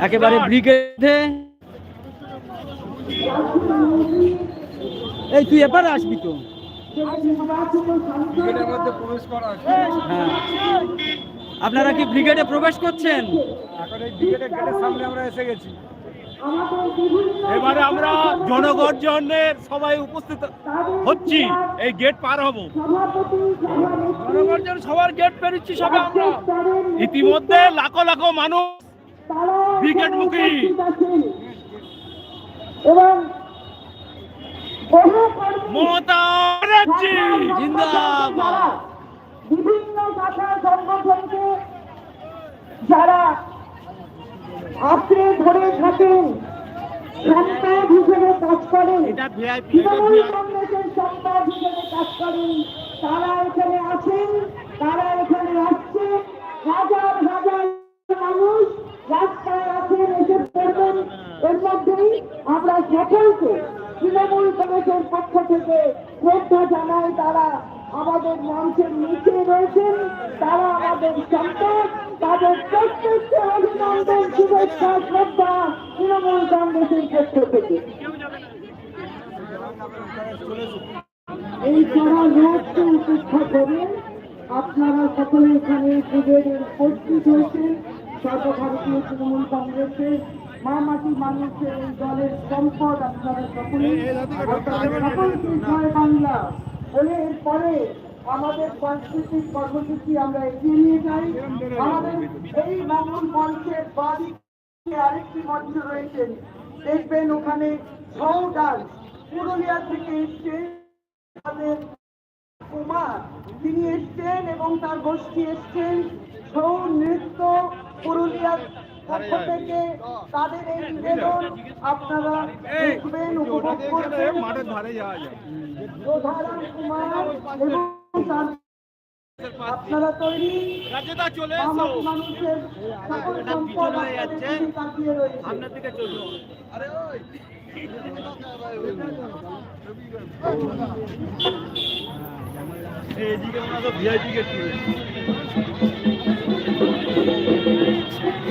একেবারে ব্রিগেডে। এই তুই এবার আসবি তো। প্রবেশ করা হ্যাঁ। আপনারা কি ব্রিগেডে প্রবেশ করছেন? এই ব্রিগেডের গেটের সামনে আমরা এসে গেছি। এবারে আমরা জনগর্জনের সবাই উপস্থিত হচ্ছি। এই গেট পার হব। জনগর্জন সবার গেট পেরোচ্ছি সবাই আমরা। ইতিমধ্যে লাখো লাখো মানুষ ব্রিগেড এবং বহু মমতা ব্যানার্জি। জিন্দাবাদ। বিভিন্ন শাখা সংগঠনকে যারা আঁকড়ে ধরে থাকেন সম্পাদ হিসেবে কাজ করেন তৃণমূল কংগ্রেসের সম্পাদ হিসেবে কাজ করেন তারা এখানে আছেন তারা এখানে আসছে হাজার হাজার মানুষ রাস্তায় আছেন এসে পড়বেন এর মধ্যেই আমরা সকলকে তৃণমূল কংগ্রেসের পক্ষ থেকে শ্রদ্ধা জানাই, তারা আমাদের মঞ্চের নিচে রয়েছেন, তারা আমাদের সম্পদ তাদের প্রত্যেককে অভিনন্দন, শুভেচ্ছা, শ্রদ্ধা, তৃণমূল কংগ্রেসের পক্ষ থেকে। এই কড়া রোদকে উপেক্ষা করে আপনারা সকলে এখানে ব্রিগেডের উপস্থিত হয়েছেন, সর্বভারতীয় তৃণমূল কংগ্রেসের মা মাটি মানুষের এই দলের সম্পদ আপনারা সকলে আপনারা জয় বাংলা। বলে এরপরে আমাদের সাংস্কৃতিক কর্মসূচি আমরা এগিয়ে নিয়ে যাই। আমাদের এই মঙ্গল মঞ্চের বাদিকে আরেকটি মঞ্চ রয়েছেন দেখবেন ওখানে ছৌ ডান্স। পুরুলিয়া থেকে এসছে আমাদের কুমার। তিনি এসছেন এবং তার গোষ্ঠী এসছেন। ছৌ নৃত্য পুরুলিয়ার পক্ষ থেকে তাদের এই নিবেদন আপনারা দেখবেন উপভোগ করবেন। প্রধান কুমার এবং আপনারা তৈরি মানুষের সকল সম্পদ তাকিয়ে রয়েছে। এইদিকে আমরা তো ভিআইপি গেট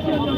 চলো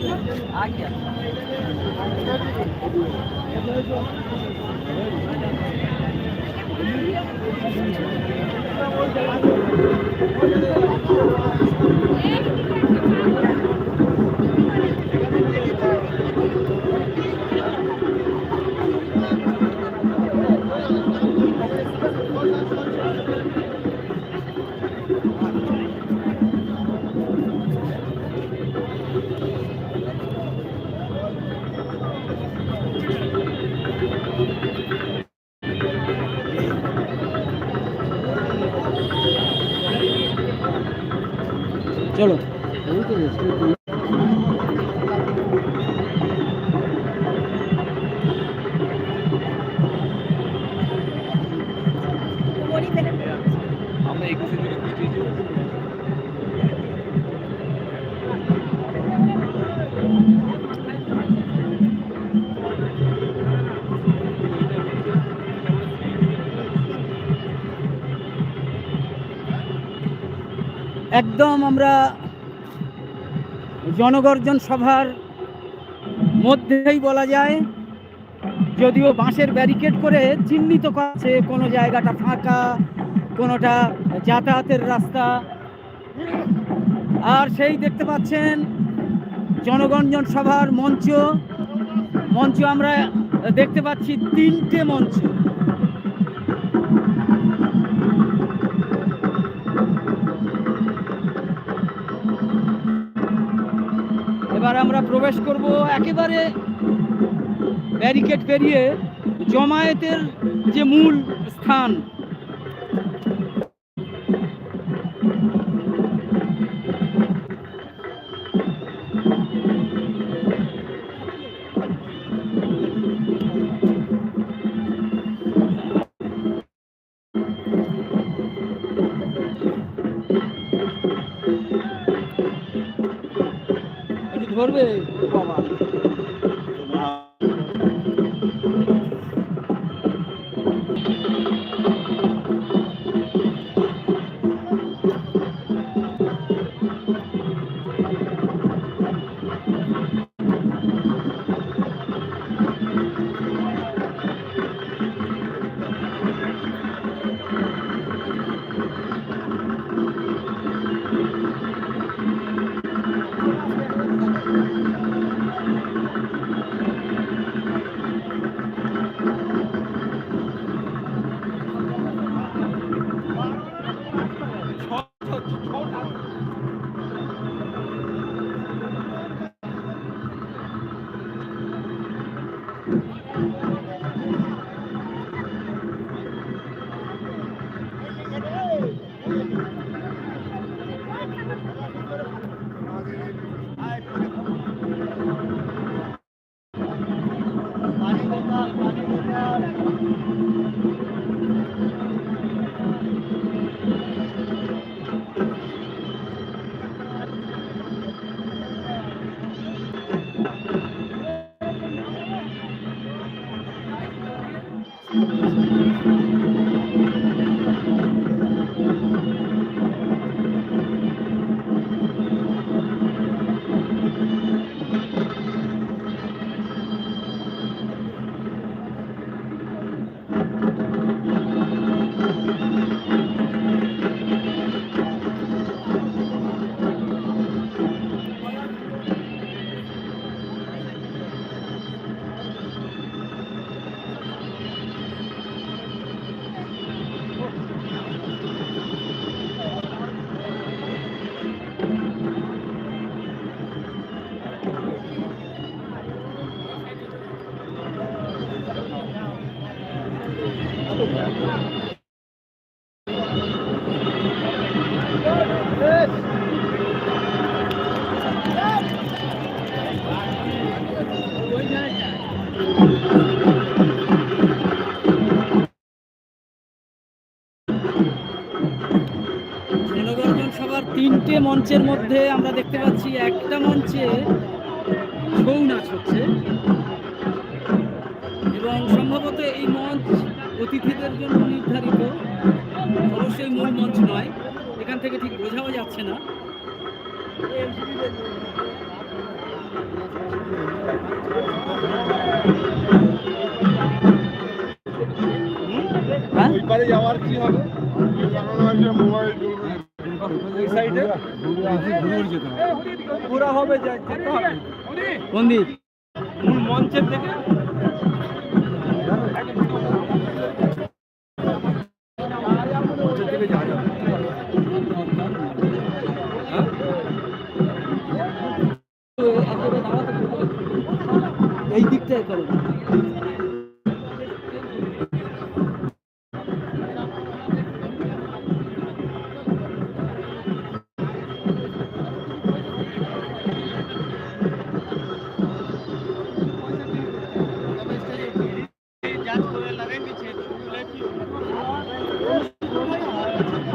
একদম আমরা জনগর্জন সভার মধ্যেই বলা যায়, যদিও বাঁশের ব্যারিকেড করে চিহ্নিত করছে, কোনো জায়গাটা ফাঁকা, কোনোটা যাতায়াতের রাস্তা। আর সেই দেখতে পাচ্ছেন জনগঞ্জন সভার মঞ্চ। মঞ্চ আমরা দেখতে পাচ্ছি তিনটে মঞ্চ। এবার আমরা প্রবেশ করব একেবারে ব্যারিকেড পেরিয়ে জমায়েতের যে মূল স্থান। ধরবে? বাবা সভার তিনটে মঞ্চের মধ্যে আমরা দেখতে পাচ্ছি একটা মঞ্চে ছৌ নাচ হচ্ছে। এবং সম্ভবত এই মঞ্চ অতিথিদের জন্য নির্ধারিত অবশ্যই মূল মঞ্চ নয়। এখান থেকে ঠিক বোঝাও যাচ্ছে না। হ্যাঁ? ওইপারে যাওয়ার কি হবে? ওই সাইডে? হবে যা হবে। কোন দিক মূল মঞ্চের থেকে মঞ্চের দিকে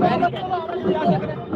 ਮੈਂ ਨਹੀਂ ਕਹਿੰਦਾ